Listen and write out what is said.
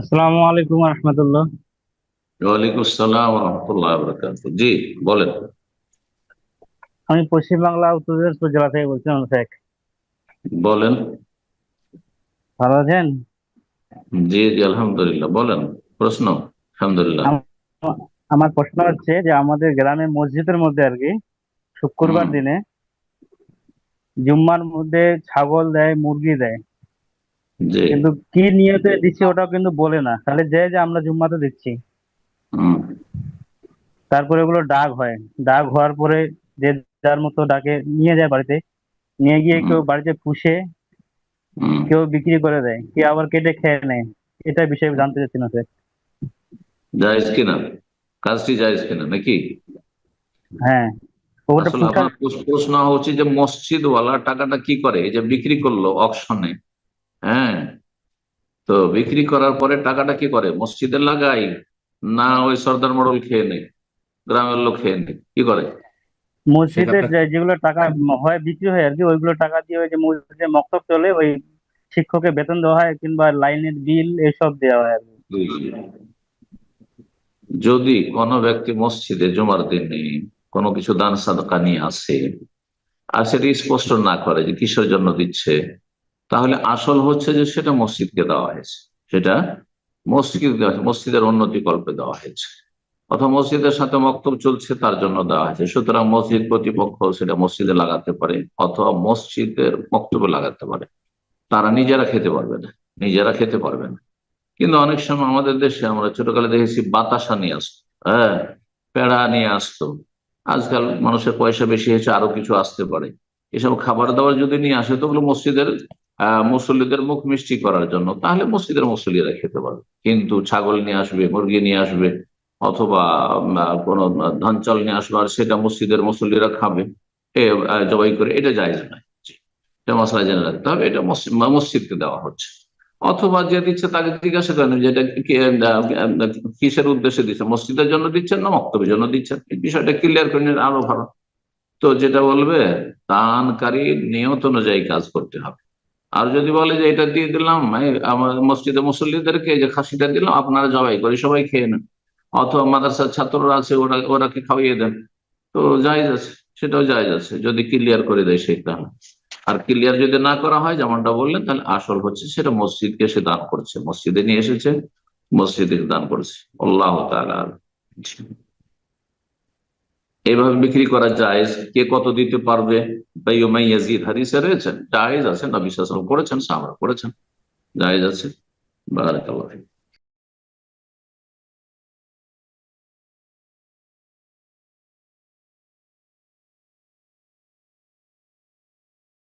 আসসালামু আলাইকুম রহমতুল্লাহ। ওয়ালাইকুম আসসালাম রহমতুল্লাহ বরকাত জি বলেন। আমি পশ্চিমবাংলা উত্তর দিনাজপুর জেলা থেকে বলছি শেখ। বলেন। ভালো আছেন? জি জি আলহামদুলিল্লাহ। বলেন প্রশ্ন আলহামদুলিল্লাহ। আমার প্রশ্ন হচ্ছে যে আমাদের গ্রামে মসজিদের মধ্যে আর কি শুক্রবার দিনে জুম্মার মধ্যে ছাগল দেয় মুরগি দেয়। কিন্তু কি নিয়তে দিচ্ছে ওটাও কিন্তু বলে না। তাহলে যে যে আমরা জুম্মাতে দিচ্ছি। তারপরে ওগুলো ডাক হয়। ডাক হওয়ার পরে যে যার মতো ডাকে নিয়ে যায় বাড়িতে। নিয়ে গিয়ে কেউ বাড়িতে পুষে কেউ বিক্রি করে দেয়। কেউ আবার কেটে খেয়ে নেয়। এটা বিষয়ে জানতে চাচ্ছি না স্যার। জায়েজ কিনা? কাজটি জায়েজ কিনা নাকি? হ্যাঁ। প্রশ্ন হচ্ছে যে মসজিদ ওয়ালা টাকাটা কি করে? যে বিক্রি করল অকশনে হ্যাঁ। তো বিক্রি করার পরে টাকাটা কি করে? মসজিদে লাগাই? না ওই সর্দার মডল খেয়ে নেই গ্রামের লোক খেয়ে নেই কি করে? মসজিদের যেগুলো টাকা হয় বিক্রি হয় আর কি ওইগুলো টাকা দিয়ে ওই যে মসজিদে মক্তব চলে ওই শিক্ষকের বেতন দেওয়া হয় কিংবা লাইনের বিল এসব দেওয়া হয় আর কি। যদি কোনো ব্যক্তি মসজিদে জুমার দিনে কোনো কিছু দান সাদকা নিয়ে আসে আর সেটা স্পষ্ট না করে যে কিসের জন্য দিচ্ছে তাহলে আসল হচ্ছে যে সেটা মসজিদকে দেওয়া হয়েছে। সেটা মসজিদ, মসজিদের উন্নতি কল্পে দেওয়া হয়েছে। অথবা মসজিদের সাথে মক্তব চলছে, তার জন্য দেওয়া হয়েছে। সুতরাং মসজিদ কর্তৃপক্ষ সেটা মসজিদে লাগাতে পারে, অথবা মসজিদের মক্তব্য লাগাতে পারে। তারা নিজেরা খেতে পারবে না, নিজেরা খেতে পারবে না। কিন্তু অনেক সময় আমাদের দেশে আমরা ছোটকালে দেখেছি, বাতাসা নিয়ে আসতো হ্যাঁ পেড়া নিয়ে আসতো। আজকাল মানুষের পয়সা বেশি হয়েছে, আরও কিছু আসতে পারে। এসব খাবার দাবার যদি নিয়ে আসে, তো মসজিদের মুসল্লিদের মুখ মিষ্টি করার জন্য, তাহলে মসজিদের মুসল্লিরা খেতে পারবে। কিন্তু ছাগল নিয়ে আসবে, মুরগি নিয়ে আসবে, অথবা কোনো ধান চাল নিয়ে আসবে, আর সেটা মসজিদের মুসল্লিরা খাবে। জবাই করে, এটা জায়জ নয়। এটা মশলা জেনে রাখতে হবে, এটা মসজিদ- মসজিদকে দেওয়া হচ্ছে। অথবা যে দিচ্ছে তাকে জিজ্ঞাসা করেন, যে কিসের উদ্দেশ্যে দিচ্ছে? মসজিদের জন্য দিচ্ছেন না, মক্তবের জন্য দিচ্ছেন? এই বিষয়টা ক্লিয়ার করে নিলে আরও ভালো। তো যেটা বলবে দানকারী নিয়ত অনুযায়ী কাজ করতে হবে। আর যদি বলে যে এটা দিয়ে দিলাম আমার মসজিদে মুসল্লিদেরকে যে খাসিটা দিলাম, আপনারা জবাই করে সবাই খেয়ে নেন। অথবা মাদ্রাসার ছাত্ররা আছে, ওরা ওরা কি খাওয়িয়ে দেন। তো জায়েজ আছে, সেটাও জায়েজ আছে। যদি ক্লিয়ার করে দেয় সেটা আর ক্লিয়ার যদি না করা হয়, যেমনটা বললেন, তাহলে আসল হচ্ছে সেটা মসজিদকে সে দান করছে। মসজিদে নিয়ে এসেছে, মসজিদে দান করেছে। আল্লাহ তাআলা এইভাবে বিক্রি করা জায়েজ কে কত দিতে পারবে ইয়াজিদ হাদিসে রয়েছেন জায়েজ আছে, নবী করেছেন সামরা করেছেন, জায়েজ আছে, বারাকাল্লাহ।